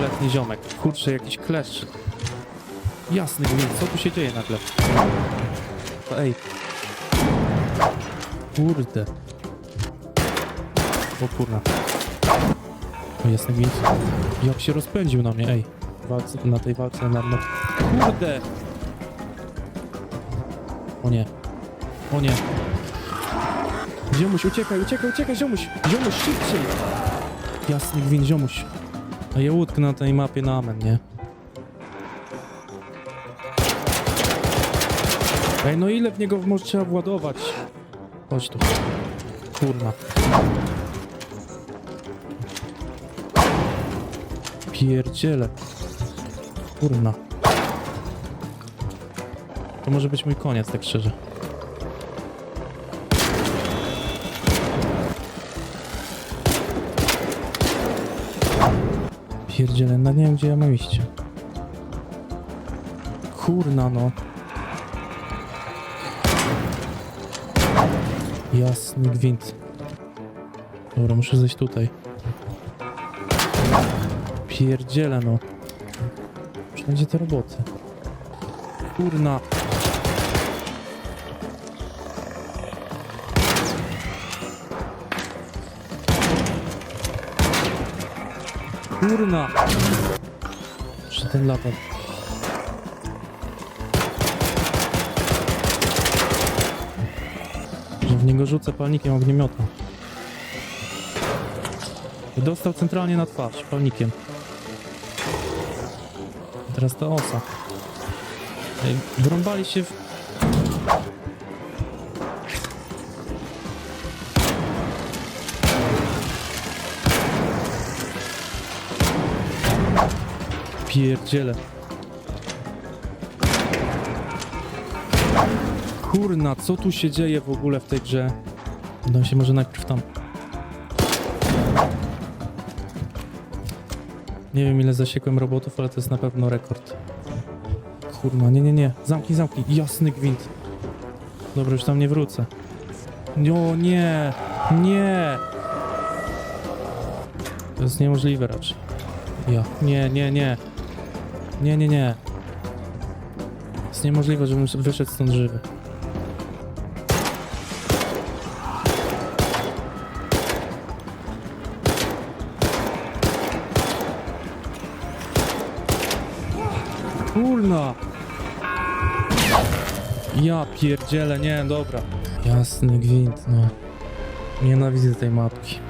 Letni ziomek. Kurczę, jakiś kleszcz. Jasny gwint, co tu się dzieje nagle? To ej. Kurde. O kurna. O jasny gwint. Jak się rozpędził na mnie, ej. Walce, na tej walce na no. Kurde! O nie. O nie. Ziomuś, uciekaj, uciekaj, uciekaj, ziomuś! Ziomuś, szybciej! Jasny gwint, ziomuś. A ja łódkę na tej mapie na amen, nie? Ej, no ile w niego może trzeba władować? Chodź tu. Kurna. Pierdziele. Kurna. To może być mój koniec, tak szczerze. Pierdziele, no nie wiem gdzie ja mam iść. Kurna no. Jasny gwint. Dobra, muszę zejść tutaj. Pierdziele no. Wszędzie te roboty. Kurna. Kurna. Jeszcze ten latar. Że w niego rzucę palnikiem ogniemiota. I dostał centralnie na twarz, palnikiem. Teraz ta osa. Wrąbali się w... Pierdziele. Kurna, co tu się dzieje w ogóle w tej grze? Dam się może najpierw tam. Nie wiem ile zasiekłem robotów, ale to jest na pewno rekord. Kurna, nie, nie, nie. Zamknij, zamknij. Jasny gwint. Dobra, już tam nie wrócę. O nie, nie. To jest niemożliwe raczej. Ja. Nie, nie, nie. Nie, nie, nie. Jest niemożliwe, żebym wyszedł stąd żywy. Kurna! Ja pierdzielę, nie, dobra. Jasny gwint, no. Nienawidzę tej mapki.